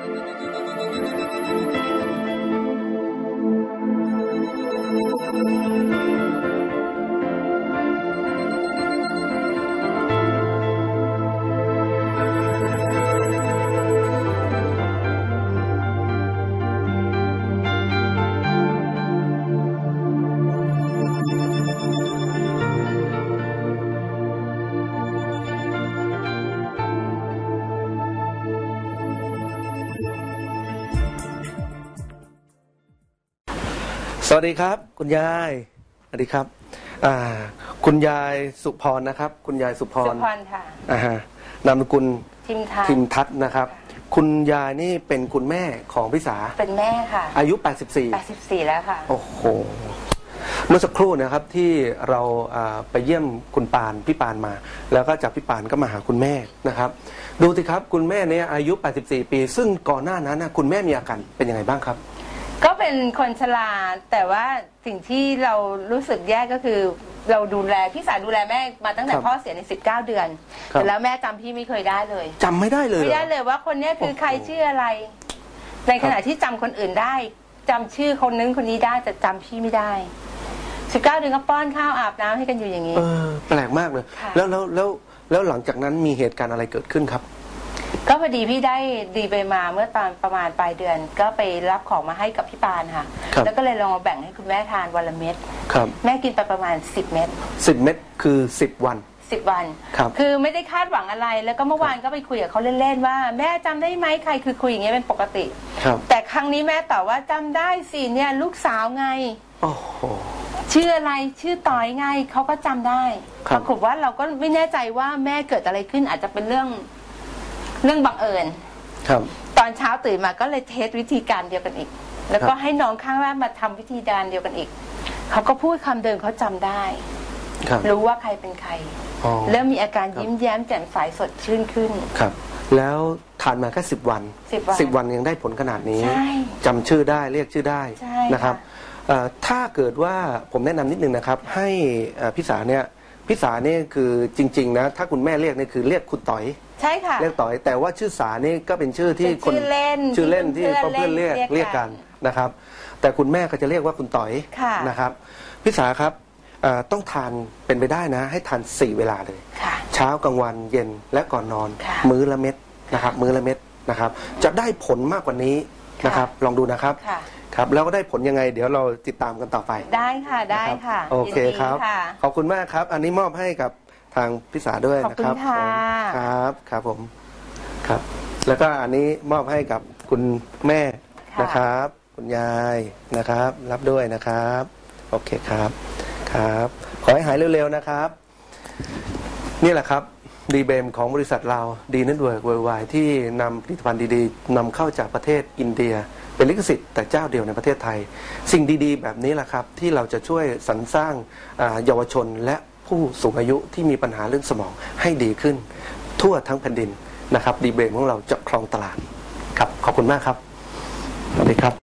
どうも。 สวัสดีครับ คุณยายสวัสดีครับอ่าคุณยายสุพรนะครับ คุณยายสุพสุรพรค่ะอ่าฮะนามสกุลทิมทานทิมทัศน์นะครับ คุณยายนี่เป็นคุณแม่ของพิสาเป็นแม่ค่ะ อายุ 84 84 แล้วค่ะ โอ้โห เมื่อสักครู่นะครับที่เราอ่าไปเยี่ยมคุณปานพี่ปานมา แล้วก็จากพี่ปานก็มาหาคุณแม่นะครับ ดูสิครับคุณแม่เนี่ยอายุ 84 ปี ซึ่งก่อนหน้านั้นนะคุณแม่มีอาการเป็นยังไงบ้างครับก็ เป็นคนชราแต่ว่าสิ่งที่เรารู้สึกแย่ก็คือ เราดูแลพี่สาวดูแลแม่มาตั้งแต่ครับพ่อเสียใน 19 เดือนครับ แต่แล้วแม่จำพี่ไม่เคยได้เลย จำไม่ได้เลยเหรไม่อ ได้เลยว่าคนเนี้ยคือโอ้โหใครชื่ออะไร ในขณะที่จำคนอื่นได้จำชื่อคนนึงคนนี้ได้แต่จำพี่ไม่ได้19เดือนก็ป้อนข้าวอาบน้ำให้กันอยู่อย่างนี้ เออแปลกมากเลย ค่ะ แล้วแล้วแล้วแล้วหลังจากนั้นมีเหตุการณ์อะไรเกิดขึ้นครับ ก็พอดีพี่ได้ดีไปมาเมื่อตอนประมาณปลายเดือน ก็ไปรับของมาให้กับพี่ปานค่ะ ครับแล้วก็เลยลองมาแบ่งให้คุณแม่ทานวันละเม็ดครับ แม่กินไปประมาณ 10 เม็ดสิบเม็ดคือสิบวัน 10 วันครับ อไม่ได้คาดหวังอะไร แล้วก็เมื่อวานก็ไปคุยกับเขาเล่นๆว่า แม่จำได้ไหมใครคือคุยอย่างเงี้ยเป็นปกติ ครับแต่ครั้งนี้แม่ตอบว่าจำได้สิเนี่ยลูกสาวไง โอ้โห ชื่ออะไรชื่อต่อยไงเขาก็จำได้ครัปบรากฏว่าเราก็ไม่แน่ใจว่าแม่เกิดอะไรขึ้นอาจจะเป็นเรื่อง เรื่องบังเอิญครับ ตอนเช้าตื่นมาก็เลยเทสวิธีการเดียวกันอีก แล้วก็ครับให้น้องข้างบ้านมาทำวิธีการเดียวกันอีก เขาก็พูดคำเดิมเขาจำได้ครับรู้ว่าใครเป็นใครอ๋อเริ่มมีอาการครับยิ้มแย้มแจ่มใสสดชื่นขึ้นครับแล้วทานมาแค่สิบวัน10วันสิบวันยังได้ผลขนาดนี้ใช่จำชื่อได้เรียกชื่อได้ใช่นะครับค่ะเอ่อถ้าเกิดว่าผมแนะนำนิดนึงนะครับ ให้เอ่อพี่สาเนี่ย พี่สาเนี่ยคือจริง ๆ นะ ถ้าคุณแม่เรียกเนี่ยคือเรียกคุณต่อย ใช่ค่ะ เรียกต่อย แต่ว่าชื่อสานี่ก็เป็นชื่อที่เป็นคนชื่อเล่นชื่อเล่นที่ที่เพื่อนๆเพื่เรียอกนๆเรีเรียยกกกักันนนะครับ แต่คุณแม่ก็จะเรียกว่าคุณต่อยค่ะนะครับพี่สาครับเอ่อต้องทานเป็นไปได้นะ ให้ทานสี่เวลาเลย ค่ะ เช้ากลางวันเย็นและก่อนนอน ค่ะมื้อละเม็ดนะครับ มื้อละเม็ดนะครับ จะได้ผลมากกว่านี้นะครับ ลองดูนะครับ ค่ะ ครับแล้วก็ได้ผลยังไง เดี๋ยวเราติดตามกันต่อไปได้ค่ะได้นรับค่ะโอเคยินดีครับค่ะขอบคุณมากครับ อันนี้มอบให้กับทางพิสาด้วยนะครับขอบคุณค่ะ ผมครับครับผมครับ แล้วก็อันนี้มอบให้กับคุณแม่นะครับ คุณยายนะครับ รับด้วยนะครับโอเคครับครับ ขอให้หายเร็วๆนะครับ นี่แหละครับ ดีเบมของบริษัทเราดีนัทเวิร์กเวิร์ไวที่นำผลิตภัณฑ์ดีๆนำเข้าจากประเทศอินเดีย เป็นลิขสิทธิ์แต่เจ้าเดียวในประเทศไทย สิ่งดีๆ แบบนี้แหละครับ ที่เราจะช่วยสรรสร้างเยาวชนและผู้สูงอายุที่มีปัญหาเรื่องสมองให้ดีขึ้น ทั่วทั้งแผ่นดินนะครับดีเบมของเราจะครองตลาดครับขอบคุณมากครับสวัสดีครับ